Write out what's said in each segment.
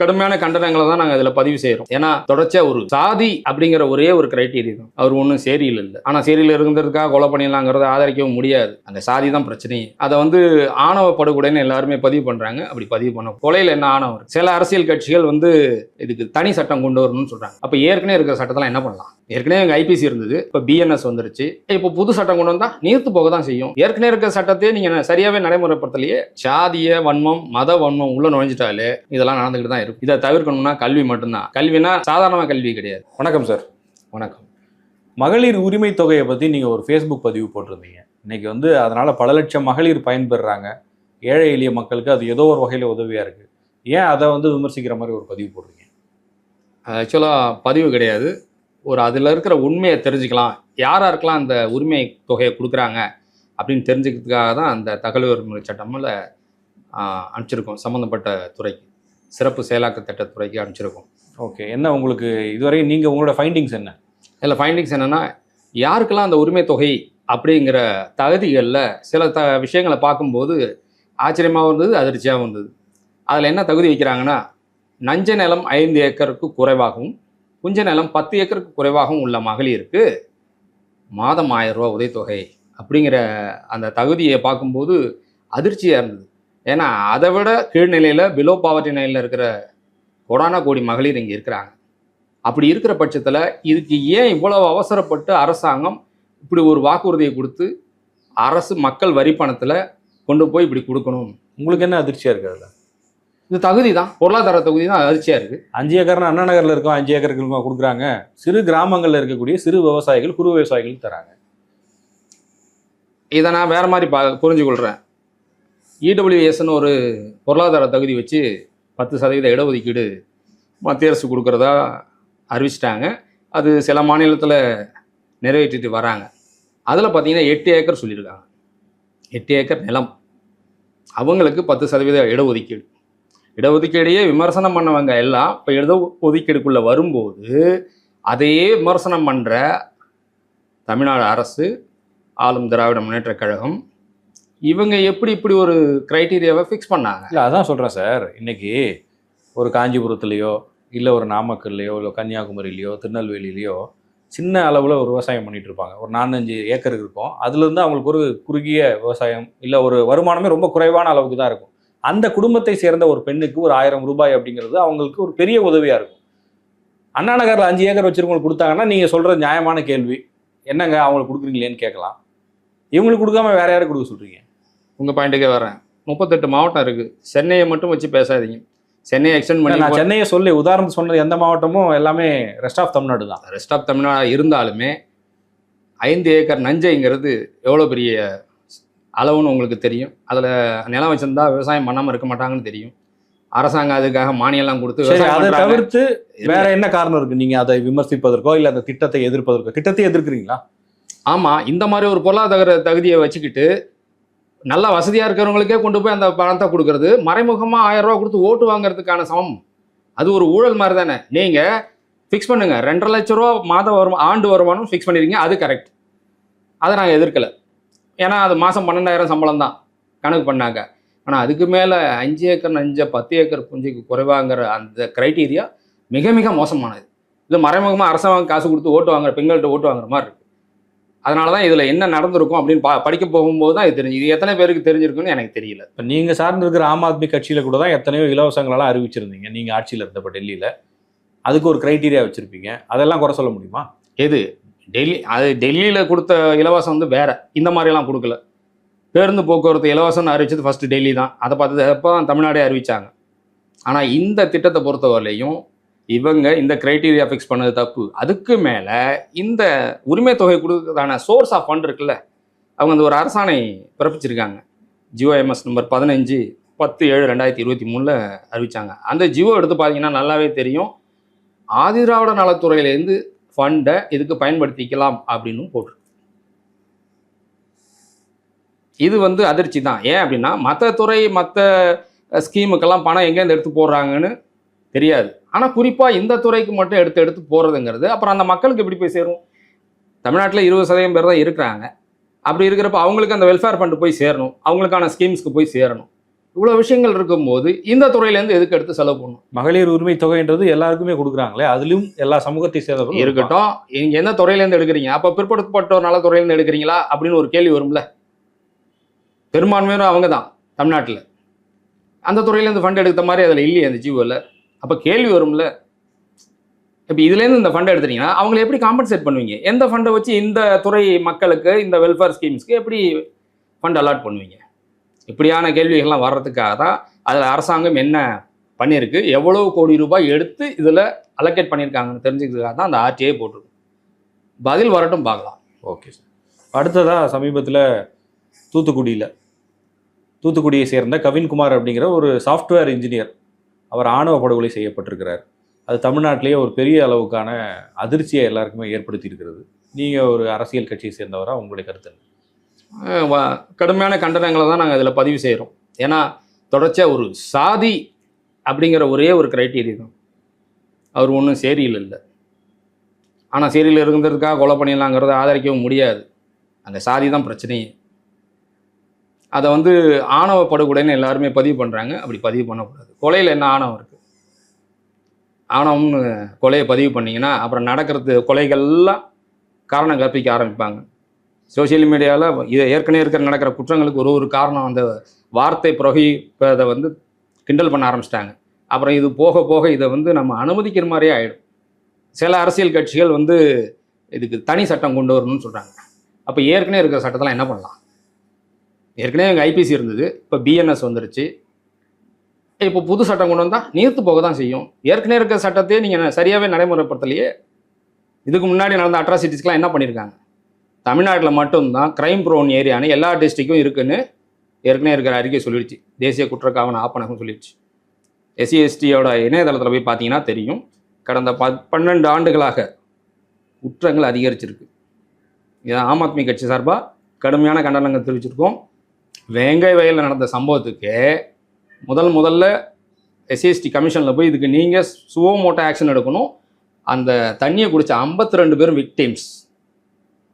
கடுமையான கண்டனங்களை தான் நாங்கள் இதில் பதிவு செய்கிறோம் ஏன்னா தொடர்ச்சியாக ஒரு சாதி அப்படிங்கிற ஒரே ஒரு கிரைட்டீரியா தான். அவர் ஒன்றும் சேரியில் இல்லை. ஆனால் சேரியில் இருந்ததுக்காக கொலை பண்ணிடலாங்கிறத ஆதரிக்கவும் முடியாது. அந்த சாதி தான் பிரச்சனையே. அதை வந்து ஆணவ படுகொலைன்னு எல்லாருமே பதிவு பண்ணுறாங்க அப்படி பதிவு பண்ண கொலையில் என்ன ஆணவம் சில அரசியல் கட்சிகள் வந்து இதுக்கு தனி சட்டம் கொண்டு வரணும்னு சொல்கிறாங்க அப்போ ஏற்கனவே இருக்கிற சட்டத்தெல்லாம் என்ன பண்ணலாம்? ஏற்கனவே எங்கள் ஐபிசி இருந்தது. இப்போ பிஎன்எஸ் வந்துருச்சு. இப்போ புது சட்டம் கொண்டு வந்தால் நீர்த்து போக தான் செய்யும். ஏற்கனவே இருக்கிற சட்டத்தையே நீங்கள் சரியாகவே நடைமுறைப்படுத்தலையே. சாதிய வன்மம் மத வன்மம் உள்ள நுழைஞ்சிட்டாலே இதெல்லாம் நடந்துக்கிட்டு தான் இருக்கும் இதை தவிர்க்கணும்னா கல்வி மட்டும்தான். கல்வினா சாதாரணமாக கல்வி கிடையாது. வணக்கம் சார். வணக்கம். மகளிர் உரிமை தொகையை பற்றி நீங்கள் ஒரு ஃபேஸ்புக் பதிவு போட்டிருந்தீங்க. இன்னைக்கு வந்து அதனால் பல லட்சம் மகளிர் பயன்பெறுறாங்க ஏழை எளிய மக்களுக்கு அது ஏதோ ஒரு வகையில் உதவியாக இருக்குது ஏன் அதை வந்து விமர்சிக்கிற மாதிரி ஒரு பதிவு போடுறீங்க ஆக்சுவலாக பதிவு கிடையாது. ஒரு அதில் இருக்கிற உண்மையை தெரிஞ்சுக்கலாம். யார் யாருக்கெல்லாம் அந்த உரிமை தொகையை கொடுக்குறாங்க அப்படின்னு தெரிஞ்சுக்கிறதுக்காக தான் அந்த தகவல் உரிமை சட்டமில் அனுப்பிச்சிருக்கோம் சம்மந்தப்பட்ட துறைக்கு. சிறப்பு செயலாக்க திட்டத்துறைக்கு அனுப்பிச்சிருக்கோம். ஓகே என்ன உங்களுக்கு இதுவரை நீங்கள் உங்களோட ஃபைண்டிங்ஸ் என்ன? இதில் ஃபைண்டிங்ஸ் என்னென்னா யாருக்கெல்லாம் அந்த உரிமை தொகை அப்படிங்கிற தகுதிகளில் சில த விஷயங்களை பார்க்கும்போது ஆச்சரியமாகவும் இருந்தது அதிர்ச்சியாகவும் இருந்தது. அதில் என்ன தகுதி வைக்கிறாங்கன்னா நஞ்ச நிலம் ஐந்து ஏக்கருக்கு குறைவாகவும் புஞ்ச நிலம் பத்து ஏக்கருக்கு குறைவாகவும் உள்ள மகளிருக்கு மாதம் ஆயிரம் ரூபா உதவித்தொகை அப்படிங்கிற அந்த தகுதியை பார்க்கும்போது அதிர்ச்சியாக இருந்தது. ஏன்னா அதை விட கீழ்நிலையில் பிலோ பாவர்ட்டி நிலையில் இருக்கிற கோடான கோடி மகளிர் இங்கே இருக்கிறாங்க. அப்படி இருக்கிற பட்சத்தில் இதுக்கு ஏன் இவ்வளவு அவசரப்பட்டு அரசாங்கம் இப்படி ஒரு வாக்குறுதியை கொடுத்து அரசு மக்கள் வரி பணத்தில் கொண்டு போய் இப்படி கொடுக்கணும்? உங்களுக்கு என்ன அதிர்ச்சியாக இருக்குது அதில்? இது தகுதி தான் பொருளாதார தகுதி தான் அதிர்ச்சியாக இருக்குது அஞ்சு ஏக்கர்னு அண்ணா நகரில் இருக்கோம் அஞ்சு ஏக்கருக்கு கொடுக்குறாங்க. சிறு கிராமங்களில் இருக்கக்கூடிய சிறு விவசாயிகள் குறு விவசாயிகளுக்கு தராங்க. இதை நான் வேற மாதிரி பா புரிஞ்சுக்கொள்கிறேன் இடபிள்யூஎஸ்னு ஒரு பொருளாதார தகுதி வச்சு பத்து சதவீத இடஒதுக்கீடு மத்திய அரசு கொடுக்குறதா அறிவிச்சிட்டாங்க. அது சில மாநிலத்தில் நிறைவேற்றிட்டு வராங்க. அதில் பார்த்தீங்கன்னா எட்டு ஏக்கர் சொல்லியிருக்காங்க. எட்டு ஏக்கர் நிலம். அவங்களுக்கு பத்து சதவீத இடஒதுக்கீடு. இடஒதுக்கீடையே விமர்சனம் பண்ணவங்க எல்லாம் இப்போ இடஒதுக்கீடுக்குள்ளே வரும்போது அதையே விமர்சனம் பண்ணுற தமிழ்நாடு அரசு ஆளும் திராவிட முன்னேற்றக் கழகம் இவங்க எப்படி இப்படி ஒரு க்ரைட்டீரியாவை ஃபிக்ஸ் பண்ணாங்க? இல்லை அதான் சொல்கிறேன் சார். இன்னைக்கு ஒரு காஞ்சிபுரத்துலேயோ இல்லை ஒரு நாமக்கல்லையோ இல்லை கன்னியாகுமரியிலையோ திருநெல்வேலியிலையோ சின்ன அளவில் ஒரு விவசாயம் பண்ணிட்டு இருப்பாங்க. ஒரு நாலஞ்சு ஏக்கர் இருக்கும். அதுலேருந்து அவங்களுக்கு ஒரு குறுகிய விவசாயம் இல்லை ஒரு வருமானமே ரொம்ப குறைவான அளவுக்கு தான் இருக்கும். அந்த குடும்பத்தை சேர்ந்த ஒரு பெண்ணுக்கு ஒரு ஆயிரம் ரூபாய் அப்படிங்கிறது அவங்களுக்கு ஒரு பெரிய உதவியாக இருக்கும். அண்ணா நகரில் அஞ்சு ஏக்கர் வச்சுருக்கவங்களுக்கு கொடுத்தாங்கன்னா நீங்கள் சொல்கிற நியாயமான கேள்வி என்னங்க அவங்களுக்கு கொடுக்குறீங்களேன்னு கேட்கலாம். இவங்களுக்கு கொடுக்காம வேற யாரும் கொடுக்க சொல்கிறீங்க உங்கள் பாயிண்ட்டுக்கே வரேன் முப்பத்தெட்டு மாவட்டம் இருக்குது சென்னையை மட்டும் வச்சு பேசாதீங்க. சென்னையை எக்ஸ்டெண்ட் நான் பண்ணி சென்னையை சொல்லி உதாரணத்துக்கு சொன்னது எந்த மாவட்டமும் எல்லாமே ரெஸ்ட் ஆஃப் தமிழ்நாடு தான். ரெஸ்ட் ஆஃப் தமிழ்நாடு இருந்தாலுமே ஐந்து ஏக்கர் நஞ்சைங்கிறது எவ்வளோ பெரிய அளவுன்னு உங்களுக்கு தெரியும். அதில் நிலம் வச்சிருந்தா விவசாயம் பண்ணாமல் இருக்க மாட்டாங்கன்னு தெரியும். அரசாங்கம் அதுக்காக மானியம்லாம் கொடுத்து அதை. தவிர்த்து வேற என்ன காரணம் இருக்கு? நீங்க அதை விமர்சிப்பதற்கோ இல்ல அந்த திட்டத்தை எதிர்ப்பதற்கோ? திட்டத்தை எதிர்க்கிறீங்களா? ஆமாம் இந்த மாதிரி ஒரு பொருளாதார தகுதியை வச்சுக்கிட்டு நல்லா வசதியாக இருக்கிறவங்களுக்கே கொண்டு போய் அந்த பணத்தை கொடுக்கறது. மறைமுகமாக ஆயிரம் ரூபா கொடுத்து ஓட்டு வாங்குறதுக்கான சமம். அது ஒரு ஊழல் மாதிரி தானே. நீங்கள் ஃபிக்ஸ் பண்ணுங்க. ரெண்டரை லட்ச ரூபா மாத வருமா ஆண்டு வருமானம் ஃபிக்ஸ் பண்ணிடுங்க அது கரெக்ட் அதை நாங்கள் எதிர்க்கலை. ஏன்னா அது மாதம் பன்னெண்டாயிரம் சம்பளம் தான். கணக்கு பண்ணாங்க ஆனால் அதுக்கு மேலே அஞ்சு ஏக்கர் அஞ்சு பத்து ஏக்கர் புஞ்சிக்கு குறைவாங்கிற அந்த க்ரைட்டீரியா மிக மிக மோசமானது. இது மறைமுகமாக அரசாங்கம் காசு கொடுத்து ஓட்டு வாங்குற பெண்கள்கிட்ட ஓட்டு வாங்குற மாதிரி இருக்குது அதனால தான் இதில் என்ன நடந்திருக்கும் அப்படின்னு பா படிக்க போகும்போது தான் இது தெரிஞ்சு இது எத்தனை பேருக்கு தெரிஞ்சிருக்குன்னு எனக்கு தெரியல. இப்ப நீங்க சார்ந்து இருக்கிற ஆம் ஆத்மி கட்சியில கூட தான் எத்தனையோ இலவசங்களெல்லாம் அறிவிச்சிருந்தீங்க. நீங்க ஆட்சியில இருந்தப்ப டெல்லியில. அதுக்கு ஒரு கிரைட்டீரியா வச்சிருப்பீங்க. அதெல்லாம் குறை சொல்ல முடியுமா? எது? டெல்லி அது டெல்லியில் கொடுத்த இலவசம் வந்து வேற. இந்த மாதிரிலாம் கொடுக்கல. பேருந்து போக்குவரத்து இலவசம்னு அறிவிச்சது ஃபர்ஸ்ட் டெல்லி தான். அதை பார்த்தது அப்போ தான் தமிழ்நாடே அறிவிச்சாங்க. ஆனால் இந்த திட்டத்தை பொறுத்தவரையிலையும் இவங்க இந்த கிரைட்டீரியா ஃபிக்ஸ் பண்ணது தப்பு. அதுக்கு மேலே இந்த உரிமை தொகை கொடுக்கறதான சோர்ஸ் ஆஃப் ஃபண்ட் இருக்குல்ல அவங்க அந்த ஒரு அரசாணை பிறப்பிச்சிருக்காங்க. ஜிஓஎம்எஸ் நம்பர் பதினஞ்சு பத்து ஏழு ரெண்டாயிரத்தி இருபத்தி மூணில் அறிவித்தாங்க அந்த ஜியோ எடுத்து பார்த்தீங்கன்னா நல்லாவே தெரியும். ஆதிதிராவிட நலத்துறையிலேருந்து ஃபண்டை இதுக்கு பயன்படுத்திக்கலாம் அப்படின்னு போட்டிருக்கு. இது வந்து அதிர்ச்சி தான். ஏன் அப்படின்னா மற்ற துறை மற்ற ஸ்கீமுக்கெல்லாம் பணம் எங்கேருந்து எடுத்து போடுறாங்கன்னு தெரியாது. ஆனால் குறிப்பாக இந்த துறைக்கு மட்டும் எடுத்து எடுத்து போகிறதுங்கிறது அப்புறம் அந்த மக்களுக்கு எப்படி போய் சேரும்? தமிழ்நாட்டில் இருபது சதவீதம் பேர் தான் இருக்கிறாங்க. அப்படி இருக்கிறப்ப அவங்களுக்கு அந்த வெல்ஃபேர் ஃபண்டு போய் சேரணும். அவங்களுக்கான ஸ்கீம்ஸ்க்கு போய் சேரணும். இவ்வளோ விஷயங்கள் இருக்கும்போது இந்த துறையிலேருந்து எதுக்கு எடுத்து செலவு பண்ணணும்? மகளிர் உரிமை தொகைன்றது எல்லாருக்குமே கொடுக்குறாங்களே அதுலயும் எல்லா சமூகத்தை சேர்ந்தவர்கள் இருக்கட்டும். நீங்க எந்த துறையிலேருந்து எடுக்கிறீங்க? அப்போ பிற்படுத்தப்பட்டோர் நல துறையிலேருந்து எடுக்கிறீங்களா? அப்படின்னு ஒரு கேள்வி வரும்ல. பெரும்பான்மையினர் அவங்க தான் தமிழ்நாட்டில். அந்த துறையிலேருந்து ஃபண்ட் எடுத்த மாதிரி அதில் இல்லையே அந்த ஜீவோவில் அப்போ கேள்வி வரும்ல? இப்போ இதுலேருந்து இந்த ஃபண்டை எடுத்துட்டீங்கன்னா அவங்களை எப்படி காம்பன்சேட் பண்ணுவீங்க? எந்த ஃபண்டை வச்சு இந்த துறை மக்களுக்கு இந்த வெல்ஃபேர் ஸ்கீம்ஸ்க்கு எப்படி ஃபண்ட் அலாட் பண்ணுவீங்க? இப்படியான கேள்விகள்லாம் வர்றதுக்காக தான் அதில் அரசாங்கம் என்ன பண்ணியிருக்கு எவ்வளவு கோடி ரூபாய் எடுத்து இதில் அலோகேட் பண்ணியிருக்காங்கன்னு தெரிஞ்சுக்கிறதுக்காக தான் அந்த ஆர்டிஐ போட்டிருக்கு. பதில் வரட்டும் பார்க்கலாம். ஓகே சார் அடுத்ததாக சமீபத்தில் தூத்துக்குடியில் தூத்துக்குடியை சேர்ந்த கவின்குமார் அப்படிங்கிற ஒரு சாஃப்ட்வேர் இன்ஜினியர் அவர் ஆணவ படுகொலை செய்யப்பட்டிருக்கிறார். அது தமிழ்நாட்டிலேயே ஒரு பெரிய அளவுக்கான அதிர்ச்சியை எல்லாருக்குமே ஏற்படுத்தி இருக்கிறது நீங்கள் ஒரு அரசியல் கட்சியை சேர்ந்தவராக உங்களுடைய கருத்து என்ன? கடுமையான கண்டனங்களை தான் நாங்கள் இதில் பதிவு செய்கிறோம் ஏன்னா தொடர்ச்சியாக ஒரு சாதி அப்படிங்கிற ஒரே ஒரு கிரைட்டீரியா தான். அவர் ஒன்றும் சேரியில் இல்லை. ஆனால் சேரியில் இருந்ததுக்காக கொலை பண்ணிடலாங்கிறத ஆதரிக்கவும் முடியாது. அந்த சாதி தான் பிரச்சனையே. அதை வந்து ஆணவ படுகொலைன்னு எல்லாருமே பதிவு பண்ணுறாங்க அப்படி பதிவு பண்ணக்கூடாது. கொலையில் என்ன ஆணவம் இருக்குது ஆணவம்னு கொலையை பதிவு பண்ணிங்கன்னா அப்புறம் நடக்கிறது கொலைகள்லாம் காரணம் கற்பிக்க ஆரம்பிப்பாங்க. சோஷியல் மீடியாவில் இது ஏற்கனவே இருக்கிற நடக்கிற குற்றங்களுக்கு ஒரு ஒரு காரணம் அந்த வார்த்தை புரோகிப்பதை வந்து கிண்டல் பண்ண ஆரம்பிச்சிட்டாங்க. அப்புறம் இது போக போக இதை வந்து நம்ம அனுமதிக்கிற மாதிரியே ஆகிடும் சில அரசியல் கட்சிகள் வந்து இதுக்கு தனி சட்டம் கொண்டு வரணும்னு சொல்கிறாங்க அப்போ ஏற்கனவே இருக்கிற சட்டத்தெல்லாம் என்ன பண்ணலாம்? ஏற்கனவே எங்கள் ஐபிசி இருந்தது. இப்போ பிஎன்எஸ் வந்துருச்சு. இப்போ புது சட்டம் கொண்டு வந்தால் நீர்த்து போக தான் செய்யும். ஏற்கனவே இருக்கிற சட்டத்தையே நீங்கள் சரியாகவே நடைமுறைப்படுத்தலையே இதுக்கு முன்னாடி நடந்த அட்ராசிட்டிஸ்க்கெலாம் என்ன பண்ணியிருக்காங்க தமிழ்நாட்டில் மட்டும்தான் கிரைம் ப்ரோன் ஏரியான்னு எல்லா டிஸ்ட்ரிக்கும் இருக்குன்னு ஏற்கனவே இருக்கிற அறிக்கை சொல்லிடுச்சு. தேசிய குற்றக்காவன ஆப்பனகம் சொல்லிடுச்சு. எஸ்சி எஸ்டியோட இணையதளத்தில் போய் பார்த்தீங்கன்னா தெரியும். கடந்த ப பன்னெண்டு ஆண்டுகளாக குற்றங்கள் அதிகரிச்சிருக்கு. இதை ஆம் ஆத்மி கட்சி சார்பாக கடுமையான கண்டனங்கள் தெரிவிச்சிருக்கோம். வேங்கை வயலில் நடந்த சம்பவத்துக்கு முதல் முதல்ல எஸ்சிஎஸ்டி கமிஷனில் போய் இதுக்கு நீங்கள் சுவோ சுவோமோட்டோ ஆக்ஷன் எடுக்கணும். அந்த தண்ணியை குடித்த ஐம்பத்தி ரெண்டு பேரும் விக்டிம்ஸ்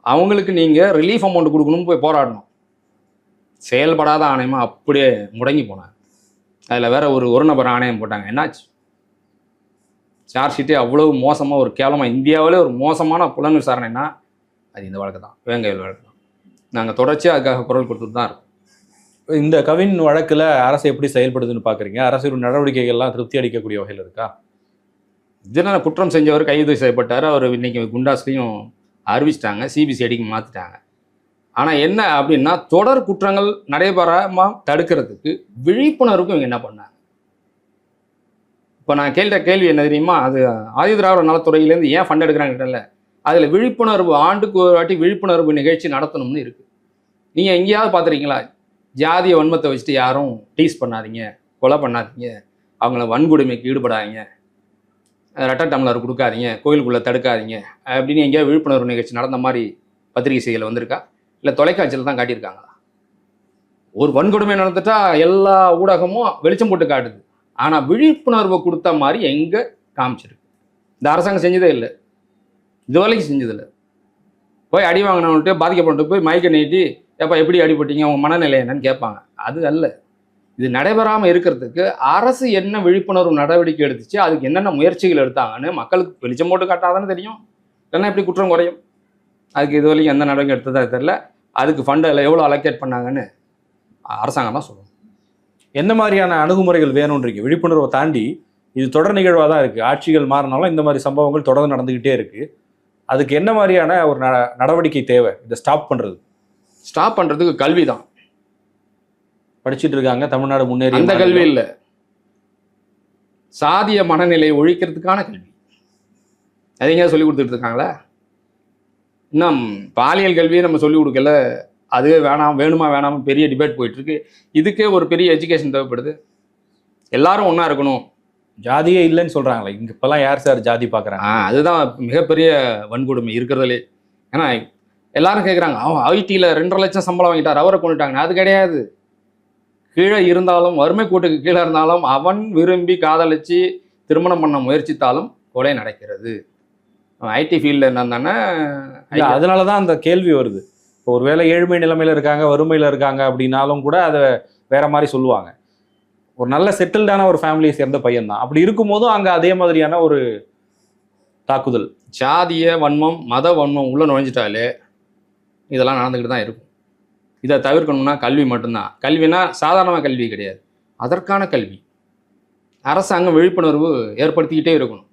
அவங்களுக்கு நீங்கள் ரிலீஃப் அமௌண்ட் கொடுக்கணும்னு போய் போராடணும். செயல்படாத ஆணையமாக அப்படியே முடங்கி போனாங்க. அதில் வேற ஒரு ஒரு நபர் ஆணையம் போட்டாங்க. என்னாச்சு? சார்ஜ் ஷீட்டே மோசமாக ஒரு கேவலமாக இந்தியாவிலே ஒரு மோசமான புலன் விசாரணைன்னா அது இந்த வழக்கு தான். வேங்கையில் வழக்கு தான். நாங்கள் தொடர்ச்சியாக அதுக்காக குரல் கொடுத்துட்டு தான் இருக்கோம். இந்த கவின் வழக்கில் அரசு எப்படி செயல்படுதுன்னு பார்க்குறீங்க அரசு நடவடிக்கைகள்லாம் திருப்தி அளிக்கக்கூடிய வகையில் இருக்கா? இதனால் குற்றம் செஞ்சவர் கைது செய்யப்பட்டார். அவர் இன்னைக்கு குண்டாஸ்லையும் அறிவிச்சிட்டாங்க. சிபிசிஐடிக்கு மாற்றிட்டாங்க ஆனால் என்ன அப்படின்னா தொடர் குற்றங்கள் நடைபெறாமல் தடுக்கிறதுக்கு விழிப்புணர்வுக்கும் இவங்க என்ன பண்ணாங்க? இப்போ நான் கேள்விட்ட கேள்வி என்ன தெரியுமா? அது ஆதி திராவிட நலத்துறையிலேருந்து ஏன் ஃபண்ட் எடுக்கிறாங்கல்ல அதில் விழிப்புணர்வு ஆண்டுக்கு ஒரு வாட்டி விழிப்புணர்வு நிகழ்ச்சி நடத்தணும்னு இருக்குது நீங்கள் எங்கேயாவது பார்த்துருக்கீங்களா ஜாதிய வன்மத்தை வச்சுட்டு யாரும் டீஸ் பண்ணாதீங்க கொலை பண்ணாதீங்க. அவங்கள வன்கொடுமைக்கு ஈடுபடாதீங்க. ரெட்டை டம்ளர் கொடுக்காதீங்க கோயிலுக்குள்ளே தடுக்காதீங்க. அப்படின்னு எங்கேயாவது விழிப்புணர்வு நிகழ்ச்சி நடந்த மாதிரி பத்திரிகை செய்தியில் வந்திருக்கா? இல்லை தொலைக்காட்சியில் தான் காட்டியிருக்காங்களா? ஒரு வன்கொடுமை நடந்துட்டா எல்லா ஊடகமும் வெளிச்சம் போட்டு காட்டுது. ஆனால் விழிப்புணர்வை கொடுத்த மாதிரி எங்கே காமிச்சிருக்கு? இந்த அரசாங்கம் செஞ்சதே இல்லை. இது வரைக்கும் செஞ்சதில்லை. போய் அடி வாங்கினவன்ட்டு பாதிக்கப்பட்டு போய் மயக்க நீட்டி எப்போ எப்படி அடிபட்டீங்க? உங்கள் மனநிலை என்னன்னு கேட்பாங்க. அது அல்ல. இது நடைபெறாமல் இருக்கிறதுக்கு அரசு என்ன விழிப்புணர்வு நடவடிக்கை எடுத்துச்சு அதுக்கு என்னென்ன முயற்சிகள் எடுத்தாங்கன்னு மக்களுக்கு வெளிச்சம் போட்டு காட்டாதானே தெரியும். இல்லைன்னா எப்படி குற்றம் குறையும்? அதுக்கு இது வரைக்கும் எந்த நடவடிக்கை எடுத்ததாக தெரில அதுக்கு ஃபண்டில் எவ்வளோ அலோகேட் பண்ணாங்கன்னு அரசாங்கம் தான் சொல்லணும் எந்த மாதிரியான அணுகுமுறைகள் வேணுன்றீங்க விழிப்புணர்வை தாண்டி இது தொடர் நிகழ்வாக தான் இருக்குது ஆட்சிகள் மாறினாலும் இந்த மாதிரி சம்பவங்கள் தொடர்ந்து நடந்துக்கிட்டே இருக்குது அதுக்கு என்ன மாதிரியான ஒரு ந நடவடிக்கை தேவை? இதை ஸ்டாப் பண்ணுறது ஸ்டாப் பண்ணுறதுக்கு கல்வி தான் படிச்சுட்டு இருக்காங்க தமிழ்நாடு முன்னேறி அந்த கல்வி இல்லை. சாதிய மனநிலையை ஒழிக்கிறதுக்கான கல்வி. அது எங்கேயாவது சொல்லி கொடுத்துட்டு இருக்காங்களா இன்னும் பாலியல் கல்வியை நம்ம சொல்லி கொடுக்கல. அதுவே வேணாம் வேணுமா வேணாமா பெரிய டிபேட் போயிட்டு இருக்கு இதுக்கே ஒரு பெரிய எஜுகேஷன் தேவைப்படுது. எல்லாரும் ஒன்றா இருக்கணும். ஜாதியே இல்லைன்னு சொல்றாங்களே. இங்க இப்பெல்லாம் யார் சார் ஜாதி பார்க்குறாங்க அதுதான் மிகப்பெரிய வன்கொடுமை இருக்கிறதுலே. ஏன்னா எல்லாரும் கேட்குறாங்க அவன் ஐடியில் ரெண்டரை லட்சம் சம்பளம் வாங்கிட்டார். அவரை கொண்டுட்டாங்க அது கிடையாது. கீழே இருந்தாலும் வறுமை கூட்டுக்கு கீழே இருந்தாலும் அவன் விரும்பி காதலிச்சு திருமணம் பண்ண முயற்சித்தாலும் கொலை நடக்கிறது. ஐடி ஃபீல்டில் இல்ல அதனால தான் அந்த கேள்வி வருது. இப்போ ஒருவேளை ஏழ்மை நிலைமையில இருக்காங்க வறுமையில இருக்காங்க அப்படின்னாலும் கூட அதை வேற மாதிரி சொல்லுவாங்க. ஒரு நல்ல செட்டில்டான ஒரு ஃபேமிலியை சேர்ந்த பையன் தான் அப்படி இருக்கும்போதும் அங்க அதே மாதிரியான ஒரு தாக்குதல். ஜாதிய வன்மம் மத வன்மம் உள்ள நுழைஞ்சிட்டாலே இதெல்லாம் நடந்துக்கிட்டு தான் இருக்கும். இதை தவிர்க்கணும்னா கல்வி மட்டும்தான். கல்வினா சாதாரண கல்வி கிடையாது. அதற்கான கல்வி. அரசாங்கம் விழிப்புணர்வு ஏற்படுத்திக்கிட்டே இருக்கணும்.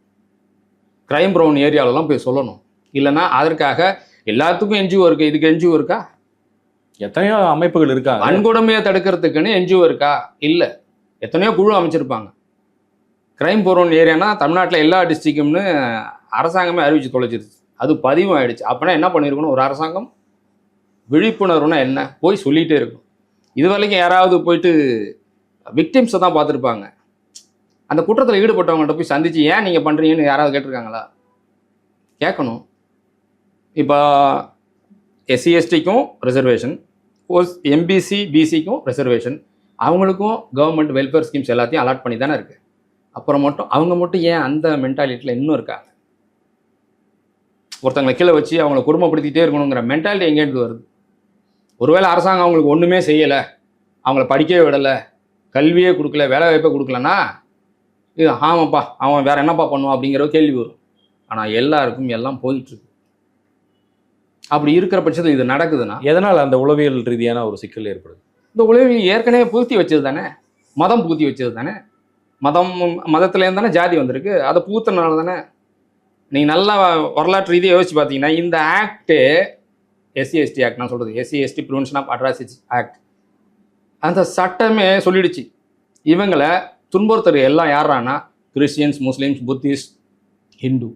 கிரைம் ப்ரௌன் ஏரியாலலாம் போய் சொல்லணும். இல்லைன்னா அதற்காக எல்லாத்துக்கும் என்ஜிஓ இருக்கு? இதுக்கு என்ஜிஓ இருக்கா? எத்தனையோ அமைப்புகள் இருக்காங்க. வன்கொடுமையை தடுக்கிறதுக்குன்னு என்ஜிஓ இருக்கா? இல்லை. எத்தனையோ குழு அமைச்சிருப்பாங்க. கிரைம் ப்ரௌன் ஏரியானா தமிழ்நாட்டில் எல்லா டிஸ்ட்ரிக்ட்டும்னு அரசாங்கமே அறிவிச்சு தொலைச்சிருச்சு. அது பதிவும் ஆயிடுச்சு. அப்படின்னா என்ன பண்ணியிருக்கணும் ஒரு அரசாங்கம் விழிப்புணர்வுனா என்ன? போய் சொல்லிகிட்டே இருக்கும் இது வரைக்கும் யாராவது போயிட்டு விக்டிம்ஸை தான் பார்த்துருப்பாங்க. அந்த குற்றத்தில் ஈடுபட்டவங்கள்ட்ட போய் சந்தித்து ஏன் நீங்கள் பண்ணுறீங்கன்னு யாராவது கேட்டிருக்காங்களா? கேட்கணும். இப்போ எஸ்சி எஸ்டிக்கும் ரிசர்வேஷன் எம்பிசி பிசிக்கும் ரிசர்வேஷன் அவங்களுக்கும் கவர்மெண்ட் வெல்ஃபேர் ஸ்கீம்ஸ் எல்லாத்தையும் அலாட் பண்ணி தானே இருக்குது அப்புறம் மட்டும் அவங்க மட்டும் ஏன் அந்த மென்டாலிட்டியில் இன்னும் இருக்காங்க? ஒருத்தங்களை கீழே வச்சு அவங்கள குடும்பப்படுத்திட்டே இருக்கணுங்கிற மென்டாலிட்டி எங்கேருந்து வருது? ஒருவேளை அரசாங்கம் அவங்களுக்கு ஒன்றுமே செய்யலை அவங்கள படிக்கவே விடலை கல்வியே கொடுக்கல வேலை வாய்ப்பே கொடுக்கலன்னா இது ஆமாப்பா அவன் வேற என்னப்பா பண்ணுவான் அப்படிங்கிற கேள்வி வரும். ஆனால் எல்லாருக்கும் எல்லாம் போயிட்டு இருக்கு. அப்படி இருக்கிற பட்சத்தில் இது நடக்குதுன்னா எதனால் அந்த உளவியல் ரீதியான ஒரு சிக்கல் ஏற்படுது? இந்த உலகில் ஏற்கனவே புகுத்தி வச்சது தானே? மதம் புகுத்தி வச்சது தானே? மதம் மதத்துலேருந்து தானே ஜாதி வந்திருக்கு. அதை புகுத்தினால தானே? நீங்கள் நல்லா வரலாற்று ரீதியாக யோசிச்சு பார்த்தீங்கன்னா இந்த ஆக்டு எஸ்சி எஸ்டி ஆக்ட் நான் சொல்கிறது SC ST prevention of atrocity act அந்த சட்டமே சொல்லிடுச்சு. இவங்களை துன்புறுத்தர் எல்லாம் யாரானா கிறிஸ்டியன்ஸ் முஸ்லீம்ஸ் புத்திஸ்ட் ஹிந்து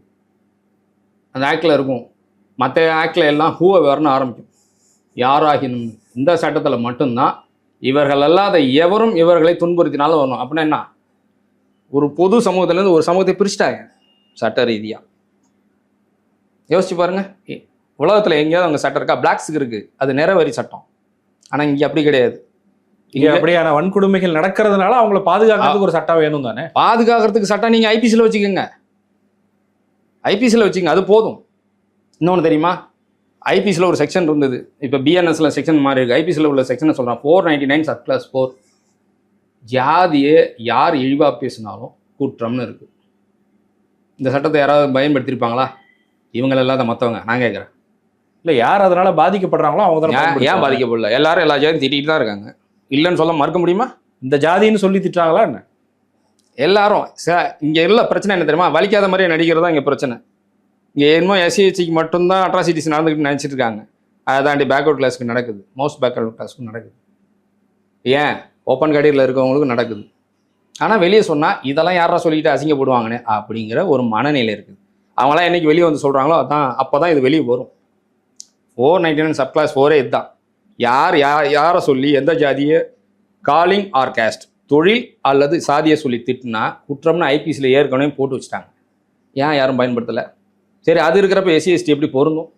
அந்த ஆக்டில் இருக்கும். மற்ற ஆக்டில் எல்லாம் ஹூவை வரணும் ஆரம்பிக்கும். யாராகினும் இந்த சட்டத்தில் மட்டும்தான் இவர்கள் அல்லாத எவரும் இவர்களை துன்புறுத்தினாலும் வரணும். அப்படின்னா என்ன? ஒரு பொது சமூகத்திலேருந்து ஒரு சமூகத்தை பிரிச்சிட்டாங்க. சட்ட ரீதியாக யோசிச்சு பாருங்கள் உலகத்துல எங்கேயாவது அவங்க சட்டம் இருக்கா? பிளாக்ஸுக்கு இருக்கு. அது நிறவரி சட்டம். ஆனா இங்க அப்படி கிடையாது. இங்க அப்படியான வன்கொடுமைகள் நடக்கிறதுனால அவங்கள பாதுகாக்கிறதுக்கு ஒரு சட்டம் வேணும் தானே? பாதுகாக்கிறதுக்கு சட்டம் நீங்க ஐபிசியில் வச்சுக்கோங்க. ஐபிசியில் வச்சுக்கோங்க. அது போதும். இன்னொன்று தெரியுமா? ஐபிசியில் ஒரு செக்ஷன் இருந்தது. இப்போ பிஎன்எஸ்ல செக்ஷன் மாறி இருக்கு. ஐபிசியில் உள்ள செக்ஷனை சொல்கிறேன் four ninety nine sub clause four ஜாதியை யார் இழிவாக பேசினாலும் குற்றம்னு இருக்கு. இந்த சட்டத்தை யாராவது பயன்படுத்தியிருப்பாங்களா? இவங்கள இல்லாத மற்றவங்க நான் கேட்குறேன் இல்ல யார் அதனால பாதிக்கப்படுறாங்களோ அவங்க தானே ஏன். பாதிக்கப்படல? எல்லாரும் எல்லா ஜாதியும் திட்டிட்டு தான் இருக்காங்க. இல்லைன்னு சொல்ல மறுக்க முடியுமா? இந்த ஜாதின்னு சொல்லி திட்டுறாங்களா என்ன? எல்லாரும் இங்க உள்ள பிரச்சனை என்ன தெரியுமா? வலிக்காத மாதிரியே நடிக்கிறது தான் இங்க பிரச்சனை. இங்க என்னமோ எஸ்சிஹெச்சிக்கு மட்டும்தான் அட்ராசிட்டிஸ் நடந்துக்கிட்டு நினைச்சிட்டு இருக்காங்க. அதை தாண்டி பேக்வர்ட் கிளாஸ்க்கு நடக்குது. மோஸ்ட் பேக்வர்ட் கிளாஸ்க்கு நடக்குது. ஏன்? ஓப்பன் கடியில் இருக்கவங்களுக்கும் நடக்குது. ஆனால் வெளியே சொன்னால் இதெல்லாம் யாரா சொல்லிட்டு அசிங்கப்படுவாங்கன்னு? அப்படிங்கிற ஒரு மனநிலை இருக்குது. அவங்களாம் என்னைக்கு வெளியே வந்து சொல்கிறாங்களோ அதான் அப்போ தான் இது வெளியே வரும். Four ninety nine sub clause ஃபோரே இதுதான். யார் யார் யாரை சொல்லி எந்த ஜாதியை காலிங் ஆர் கேஸ்ட் தொழில் அல்லது சாதியை சொல்லி திட்டினா குற்றம்னு ஐபிசியில் ஏற்கனவே போட்டு வச்சுட்டாங்க. ஏன் யாரும் பயன்படுத்தலை? சரி அது இருக்கிறப்ப எஸ்சி எஸ்டி எப்படி பொருந்தும்?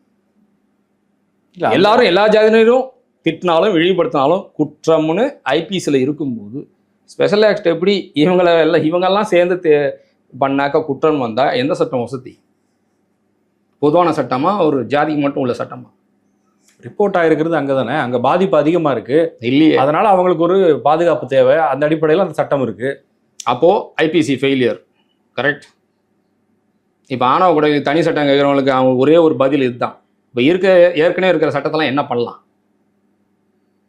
இல்ல, எல்லாரும் எல்லா ஜாதியினரும் திட்டினாலும் இழிவுபடுத்தினாலும் குற்றம்னு ஐபிசியில் இருக்கும்போது ஸ்பெஷல் ஆக்ட் எப்படி இவங்கள எல்லாம் இவங்கெல்லாம் சேர்ந்து தே- பண்ணாக்க குற்றம் வந்தால் எந்த சட்டம் வசதி? பொதுவான சட்டமா ஒரு ஜாதிக்கு மட்டும் உள்ள சட்டமா? ரிப்போர்ட் ஆயிருக்கிறது அங்கதானே? அங்க பாதிப்பு அதிகமா இருக்கு. இல்லையே. அதனால அவங்களுக்கு ஒரு பாதுகாப்பு தேவை. அந்த அடிப்படையில் அந்த சட்டம் இருக்கு. அப்போ ஐபிசி ஃபெயிலியர் கரெக்ட் இப்போ ஆணவ கொலை தனி சட்டம் கேட்குறவங்களுக்கு அவங்க ஒரே ஒரு பதில் இதுதான். இப்போ இருக்க ஏற்கனவே இருக்கிற சட்டத்தெல்லாம் என்ன பண்ணலாம்?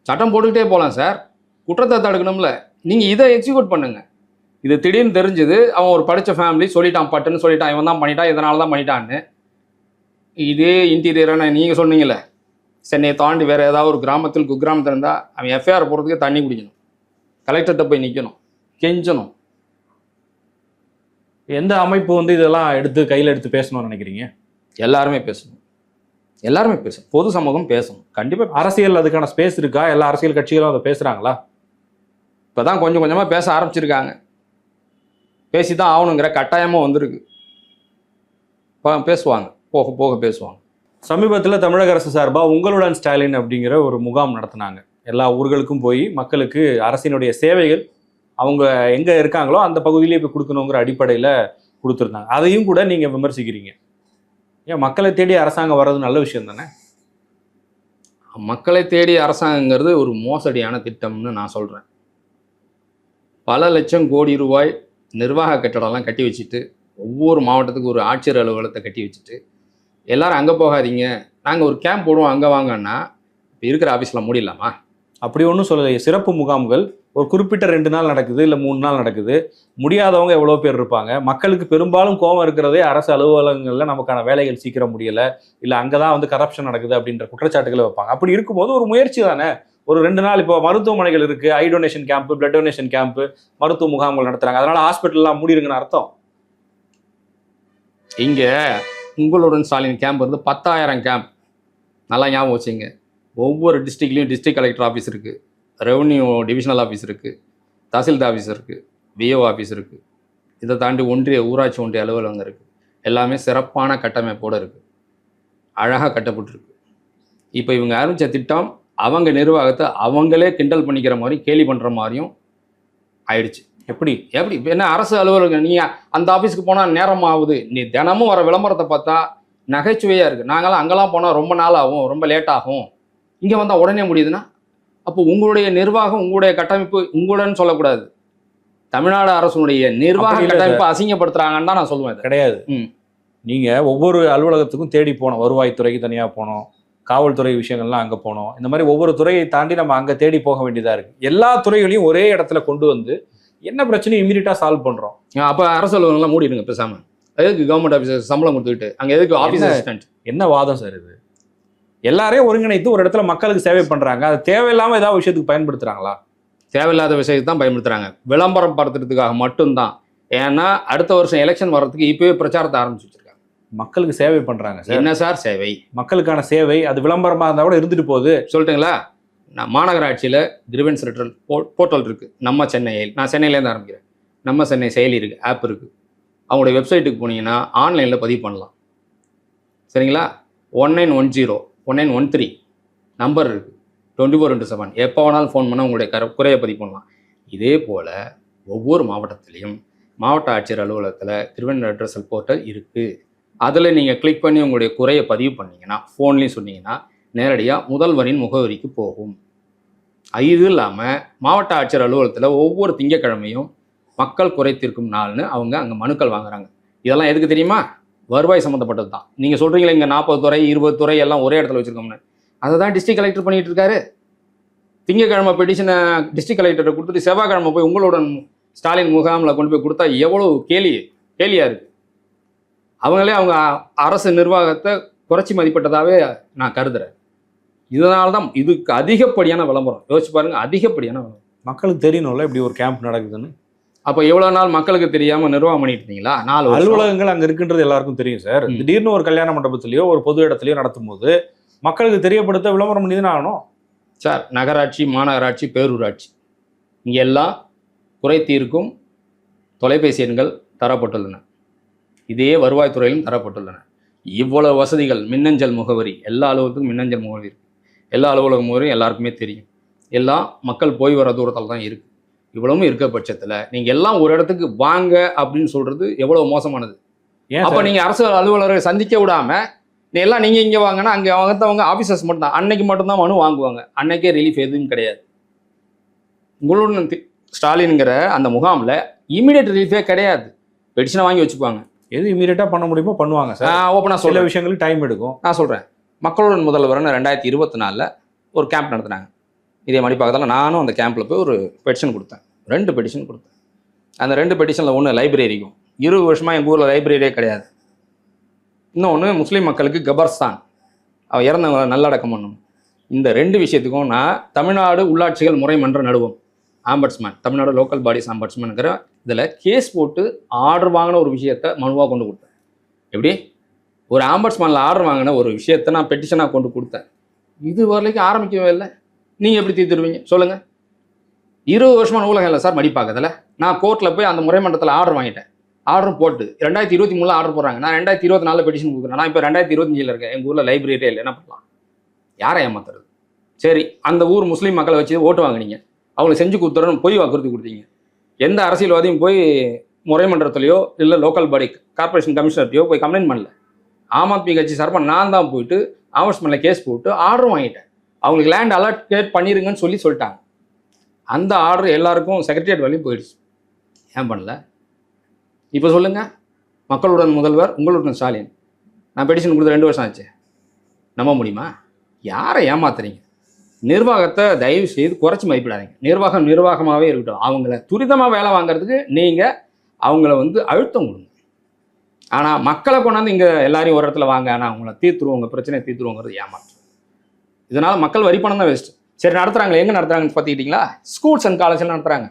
சட்டம் போட்டுக்கிட்டே போகலாம் சார் குற்றத்தை தடுக்கணும்ல. நீங்கள் இதை எக்ஸிக்யூட் பண்ணுங்க. இது திடீர்னு தெரிஞ்சது அவன் ஒரு படித்த ஃபேமிலி சொல்லிட்டான் பட்டுன்னு சொல்லிட்டான் இவன் தான் பண்ணிட்டான் இதனால தான் பண்ணிட்டான்னு. இதே இன்டீரியரான நீங்கள் சொன்னீங்கல்ல சென்னையை தாண்டி வேறு ஏதாவது ஒரு கிராமத்தில் குக்கிராமத்தில் இருந்தால் அவன் எஃப்ஐஆர் போடுறதுக்கு தண்ணி குடிக்கணும். கலெக்டர்கிட்ட போய் நிற்கணும் கெஞ்சணும். எந்த அமைப்பு வந்து இதெல்லாம் எடுத்து கையில எடுத்து பேசணும்னு நினைக்கிறீங்க? எல்லாருமே பேசணும். எல்லாருமே பேசணும். பொது சமூகம் பேசணும். கண்டிப்பாக அரசியல் அதுக்கான ஸ்பேஸ் இருக்கா? எல்லா அரசியல் கட்சிகளும் அதை பேசுறாங்களா? இப்போ தான் கொஞ்சம் கொஞ்சமாக பேச ஆரம்பிச்சிருக்காங்க. பேசி தான் ஆகணுங்கிற கட்டாயமும் வந்திருக்கு. பேசுவாங்க. போக போக பேசுவாங்க. சமீபத்தில் தமிழக அரசு சார்பாக உங்களுடன் ஸ்டாலின் அப்படிங்கிற ஒரு முகாம் நடத்தினாங்க. எல்லா ஊர்களுக்கும் போய் மக்களுக்கு அரசினுடைய சேவைகள் அவங்க எங்கே இருக்காங்களோ அந்த பகுதியிலே போய் கொடுக்கணுங்கிற அடிப்படையில் கொடுத்துருந்தாங்க. அதையும் கூட நீங்கள் விமர்சிக்கிறீங்க. ஏன் மக்களை தேடி அரசாங்கம் வர்றது நல்ல விஷயம் தானே? மக்களை தேடி அரசாங்கங்கிறது ஒரு மோசடியான திட்டம்னு நான் சொல்கிறேன் பல லட்சம் கோடி ரூபாய் நிர்வாக கட்டடம்லாம் கட்டி வச்சுட்டு ஒவ்வொரு மாவட்டத்துக்கு ஒரு ஆட்சியர் அலுவலகத்தை கட்டி வச்சுட்டு எல்லாரும் அங்கே போகாதீங்க. நாங்கள் ஒரு கேம்ப் போடுவோம் அங்கே வாங்கன்னா இப்போ இருக்கிற ஆஃபீஸில் மூடிடலாமா? அப்படி ஒன்றும் சொல்லலையே சிறப்பு முகாம்கள் ஒரு குறிப்பிட்ட ரெண்டு நாள் நடக்குது இல்லை மூணு நாள் நடக்குது. முடியாதவங்க எவ்வளோ பேர் இருப்பாங்க. மக்களுக்கு பெரும்பாலும் கோபம் இருக்கிறதே அரசு அலுவலகங்களில் நமக்கான வேலைகள் சீக்கிரம் முடியலை இல்லை அங்கே தான் வந்து கரப்ஷன் நடக்குது அப்படின்ற குற்றச்சாட்டுகளை வைப்பாங்க. அப்படி இருக்கும்போது ஒரு முயற்சி தானே? ஒரு ரெண்டு நாள் இப்போ மருத்துவமனைகள் இருக்குது eye donation camp blood donation camp மருத்துவ முகாம்கள் நடத்துறாங்க. அதனால ஹாஸ்பிட்டல்லாம் மூடிருங்கன்னு அர்த்தம்? இங்கே உங்களுடன் ஸ்டாலின் கேம்ப் வந்து பத்தாயிரம் கேம்ப் நல்லா ஞாபகம் வச்சுங்க. ஒவ்வொரு டிஸ்ட்ரிக்ட்லேயும் டிஸ்ட்ரிக்ட் கலெக்டர் ஆஃபீஸ் இருக்குது ரெவன்யூ டிவிஷனல் ஆஃபீஸ் இருக்குது தாசில்தார் ஆஃபீஸ் இருக்குது விஓ ஆஃபீஸ் இருக்குது இதை தாண்டி ஒன்றிய ஊராட்சி ஒன்றிய அலுவலகம் இருக்குது எல்லாமே சிறப்பான கட்டமைப்போடு இருக்குது அழகாக கட்டப்பட்டிருக்கு. இப்போ இவங்க ஆரம்பித்த திட்டம் அவங்க நிர்வாகத்தை அவங்களே கிண்டல் பண்ணிக்கிற மாதிரி கேலி பண்ணுற மாதிரியும் ஆயிடுச்சு. எப்படி? எப்படி? என்ன அரசு அலுவலகம் நீ அந்த ஆஃபீஸ்க்கு போனால் நேரம் ஆகுது. நீ தினமும் வர விளம்பரத்தை பார்த்தா நகைச்சுவையாக இருக்குது நாங்களாம் அங்கெல்லாம் போனால் ரொம்ப நாள் ஆகும் ரொம்ப லேட் ஆகும். இங்கே வந்தால் உடனே முடியுதுன்னா? அப்போ உங்களுடைய நிர்வாகம் உங்களுடைய கட்டமைப்பு உங்களுடன் சொல்லக்கூடாது. தமிழ்நாடு அரசுடைய நிர்வாக கட்டமைப்பு அசிங்கப்படுத்துறாங்கன்னு தான் நான் சொல்லுவேன். கிடையாது. ம். நீங்க ஒவ்வொரு அலுவலகத்துக்கும் தேடி போனோம் வருவாய்த்துறைக்கு தனியா போனோம் காவல்துறை விஷயங்கள்லாம் அங்க போனோம் இந்த மாதிரி ஒவ்வொரு துறையை தாண்டி நம்ம அங்க தேடி போக வேண்டியதா இருக்கு. எல்லா துறைகளையும் ஒரே இடத்துல கொண்டு வந்து என்ன பிரச்சனையும் இமீடியட்டா சால்வ் பண்றோம். அப்போ அரசு அலுவலகம்லாம் மூடிடுங்க பேசாமல் எதுக்கு கவர்மெண்ட் ஆஃபீஸர் சம்பளம் கொடுத்துக்கிட்டு அங்கே எதுக்கு ஆஃபீஸ் என்ன? அசிஸ்டன்ட் என்ன வாதம் சார் இது? எல்லாரையும் ஒருங்கிணைத்து ஒரு இடத்துல மக்களுக்கு சேவை பண்றாங்க. அது தேவையில்லாம ஏதாவது விஷயத்துக்கு பயன்படுத்துறாங்களா? தேவையில்லாத விஷயத்தை தான் பயன்படுத்துறாங்க. விளம்பரம் படுத்துறதுக்காக மட்டும்தான். ஏன்னா அடுத்த வருஷம் எலெக்ஷன் வர்றதுக்கு இப்பவே பிரச்சாரத்தை ஆரம்பிச்சு வச்சிருக்காங்க. மக்களுக்கு சேவை பண்றாங்க என்ன சார் சேவை. மக்களுக்கான சேவை அது விளம்பரமா இருந்தா கூட இருந்துட்டு போகுது. சொல்லட்டுங்களா? நான் மாநகராட்சியில் கிரிவன்ஸ் ரிட்டல் போர்ட்டல் இருக்குது நம்ம சென்னையில் நான் சென்னையிலேருந்து ஆரம்பிக்கிறேன். நம்ம சென்னை செயலி இருக்குது ஆப் இருக்குது அவங்களுடைய வெப்சைட்டுக்கு போனீங்கன்னா ஆன்லைனில் பதிவு பண்ணலாம். சரிங்களா? One nine one zero one nine one three number இருக்குது டுவெண்ட்டி ஃபோர் இன்ட்டு செவன் எப்போ வேணாலும் ஃபோன் பண்ணால் உங்களுடைய கர குறையை பதிவு பண்ணலாம். இதே போல் ஒவ்வொரு மாவட்டத்திலையும் மாவட்ட ஆட்சியர் அலுவலகத்தில் திருவண்ண அட்ரஸல் போர்ட்டல் இருக்குது அதில் நீங்கள் கிளிக் பண்ணி உங்களுடைய குறையை பதிவு பண்ணிங்கன்னா ஃபோன்லேயும் சொன்னீங்கன்னா நேரடியாக முதல்வரின் முகவரிக்கு போகும். இது இல்லாமல் மாவட்ட ஆட்சியர் அலுவலகத்தில் ஒவ்வொரு திங்கக்கிழமையும் மக்கள் குறை தீர்க்கும் நாள்னு அவங்க அங்கே மனுக்கள் வாங்குறாங்க. இதெல்லாம் எதுக்கு தெரியுமா? வருவாய் சம்மந்தப்பட்டது தான் நீங்கள் சொல்கிறீங்களே இங்கே நாற்பது துறை இருபது துறை எல்லாம் ஒரே இடத்துல வச்சுருக்கோம்னு. அதை தான் டிஸ்ட்ரிக்ட் கலெக்டர் பண்ணிட்டு இருக்காரு. திங்கக்கிழமை பெட்டிஷனை டிஸ்ட்ரிக்ட் கலெக்டரை கொடுத்துட்டு செவ்வாய்க்கிழமை போய் உங்களுடன் ஸ்டாலின் முகாமில் கொண்டு போய் கொடுத்தா எவ்வளோ கேலி கேலியாக இருக்குது அவங்களே அவங்க அரசு நிர்வாகத்தை குறைச்சி மதிப்பிட்டதாகவே நான் கருதுறேன். இதனால தான் இதுக்கு அதிகப்படியான விளம்பரம். யோசிச்சு பாருங்க அதிகப்படியான விளம்பரம். மக்களுக்கு தெரியணும்ல இப்படி ஒரு கேம்ப் நடக்குதுன்னு? அப்போ எவ்வளோ நாள் மக்களுக்கு தெரியாமல் நிர்வாகம் பண்ணிட்டு இருந்தீங்களா? நாலு. அலுவலகங்கள் அங்க இருக்குன்றது எல்லாருக்கும் தெரியும் சார். திடீர்னு ஒரு கல்யாண மண்டபத்திலயோ ஒரு பொது இடத்துலயோ நடத்தும் போது மக்களுக்கு தெரியப்படுத்த விளம்பரம் பண்ணி தானே ஆகணும்? சார் நகராட்சி மாநகராட்சி பேரூராட்சி இங்கே எல்லாம் குறை தீர்க்கும் தொலைபேசி எண்கள் தரப்பட்டுள்ளன. இதே வருவாய்த்துறையிலும் தரப்பட்டுள்ளன. இவ்வளவு வசதிகள் மின்னஞ்சல் முகவரி எல்லா அலுவலகத்துக்கும் மின்னஞ்சல் முகவரி இருக்கு. எல்லா அலுவலக முகவரியும் எல்லாருக்குமே தெரியும். எல்லாம் மக்கள் போய் வர தூரத்தில் தான் இருக்கு. இவ்வளவும் இருக்க பட்சத்தில் நீங்கள் எல்லாம் ஒரு இடத்துக்கு வாங்க அப்படின்னு சொல்றது எவ்வளவு மோசமானது? ஏன் அப்போ? நீங்கள் அரசு அலுவலரை சந்திக்க விடாம நீ எல்லாம் நீங்கள் இங்கே வாங்கினா அங்கே வாங்கத்தவங்க ஆஃபீஸர்ஸ் மட்டும் தான் அன்னைக்கு மட்டும்தான் மனு வாங்குவாங்க. அன்னைக்கே ரிலீஃப் எதுவும் கிடையாது. உங்களுடன் ஸ்டாலின்ங்கிற அந்த முகாமில் இமீடியட் ரிலீஃபே கிடையாது. பெடிஷனை வாங்கி வச்சுக்குவாங்க எது இமீடியட்டா பண்ண முடியுமோ பண்ணுவாங்க சார். நான் ஓப்பனாக சில சொல்கிறேன் விஷயங்களுக்கு டைம் எடுக்கும். நான் சொல்கிறேன் மக்களுடன் முதல்வர்னு ரெண்டாயிரத்தி இருபத்தி நாலில் ஒரு கேம்ப் நடத்தினாங்க. இதே மாதிரி பக்கத்தில் நானும் அந்த கேம்பில் போய் ஒரு பெட்டிஷன் கொடுத்தேன். ரெண்டு பெட்டிஷன் கொடுத்தேன். அந்த ரெண்டு பெட்டிஷனில் ஒன்று லைப்ரரிக்கும் இருபது வருஷமாக எங்கள் ஊரில் லைப்ரரியே கிடையாது. இன்னொன்று முஸ்லீம் மக்களுக்கு கபர்ஸ்தான். அவ இறந்தவங்களை நல்லடக்கம் பண்ணணும் இந்த ரெண்டு விஷயத்துக்கும் நான் தமிழ்நாடு உள்ளாட்சிகள் முறை நடுவோம். ஆம்பட்ஸ்மேன் தமிழ்நாடு லோக்கல் பாடிஸ் ஆம்பட்ஸ்மேனுங்கிற இதில் கேஸ் போட்டு ஆர்டர் வாங்கின ஒரு விஷயத்தை மனுவாக கொண்டு கொடுத்தேன். எப்படி? ஒரு ஆம்பட்ஸ்மேனில் ஆர்டர் வாங்கின ஒரு விஷயத்தை நான் பெட்டிஷனாக கொண்டு கொடுத்தேன். இது வரைக்கும் ஆரம்பிக்கவே இல்லை. நீங்கள் எப்படி தீர்த்துருவீங்க? சொல்லுங்கள் இருபது வருஷமா நூலகம் இல்லை சார் மடிப்பாக்கத்தில். நான் கோர்ட்டில் போய் அந்த முறைமன்றத்தில் ஆர்டர் வாங்கிட்டேன். ஆர்டர் போட்டு ரெண்டாயிரத்தி இருபத்தி மூணில் ஆர்டர் போடுறாங்க. நான் ரெண்டாயிரத்தி இருபத்தி நாலில் பெட்டிஷன் கொடுக்குறேன். நான் இப்போ ரெண்டாயிரத்தி இருபத்தஞ்சில் இருக்கேன். எங்கள் ஊரில் லைப்ரரியே இல்லை. என்ன பண்ணலாம்? யாரை ஏமாத்துறது? சரி அந்த ஊர் முஸ்லீம் மக்களை வச்சு ஓட்டு வாங்கினீங்க. அவங்களுக்கு செஞ்சு கொடுத்துறோன்னு போய் வாக்குறுதி கொடுத்தீங்க. எந்த அரசியல்வாதியும் போய் முறைமன்றத்துலையோ இல்லை லோக்கல் பாடி கார்ப்பரேஷன் கமிஷனர்ட்டையோ போய் கம்ப்ளைண்ட் பண்ணல. ஆம் ஆத்மி கட்சி சார்பாக நான் தான் போயிட்டு ஆமர்ஸ்மெண்ட்டில் கேஸ் போட்டு ஆர்டரும் வாங்கிட்டேன். அவங்களுக்கு லேண்ட் அலர்ட் பண்ணிடுங்கன்னு சொல்லி சொல்லிட்டாங்க. அந்த ஆர்டர் எல்லாருக்கும் செக்ரட்டரியேட் வரையும் போயிடுச்சு. ஏன் பண்ணல? இப்போ சொல்லுங்கள் மக்களுடன் முதல்வர் உங்களுடன் ஸ்டாலின். நான் பெடிஷன் கொடுத்து ரெண்டு வருஷம் ஆச்சு. நம்ப முடியுமா? யாரை ஏமாத்துறீங்க? நிர்வாகத்தை தயவு செய்து குறைச்சி மதிப்பிடாதீங்க. நிர்வாகம் நிர்வாகமாகவே இருக்கட்டும். அவங்கள துரிதமாக வேலை வாங்குறதுக்கு நீங்கள் அவங்கள வந்து அழுத்தம் கொடுங்க. ஆனால் மக்களை கொண்டாந்து இங்கே எல்லாரையும் ஒரு இடத்துல வாங்க ஆனால் அவங்கள தீர்த்துருவோம் உங்கள் பிரச்சனையை தீர்த்துருவோங்கிறது ஏமாற்றம் இதனால் மக்கள் வரி பணம் தான் வேஸ்ட் சரி நடத்துகிறாங்களே எங்கே நடத்துகிறாங்கன்னு பார்த்துக்கிட்டிங்களா ஸ்கூல்ஸ் அண்ட் காலேஜில் நடத்துகிறாங்க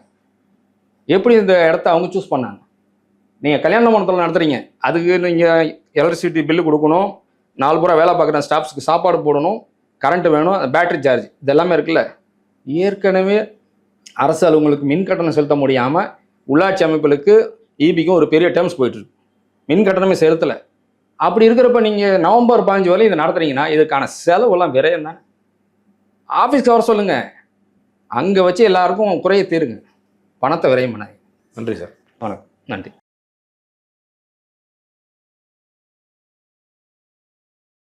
எப்படி இந்த இடத்த அவங்க சூஸ் பண்ணாங்க? நீங்கள் கல்யாண மண்டபத்தில் நடத்துகிறீங்க அதுக்கு நீங்கள் எலக்ட்ரிசிட்டி பில்லு கொடுக்கணும். நாலு பூரா வேலை பார்க்குற ஸ்டாஃப்ஸ்க்கு சாப்பாடு போடணும். கரண்ட்டு வேணும் பேட்டரி சார்ஜ் இதெல்லாமே இருக்குல்ல. ஏற்கனவே அரசு அலுவலங்களுக்கு மின் கட்டணம் செலுத்த முடியாமல் உள்ளாட்சி அமைப்புகளுக்கு ஈபிக்கும் ஒரு பெரிய டேர்ம்ஸ் போயிட்டுருக்கு மின் கட்டணமே செலுத்தலை. அப்படி இருக்கிறப்ப நீங்கள் நவம்பர் பாஞ்சு வரை இதை நடத்துறீங்கன்னா இதுக்கான செலவெல்லாம் விரையம் தானே ஆஃபீஸ்க்கு வர சொல்லுங்கள் அங்கே வச்சு எல்லாருக்கும் குறைய தீருங்க. பணத்தை விரையும் பண்ணாதீங்க. நன்றி சார். வணக்கம். நன்றி.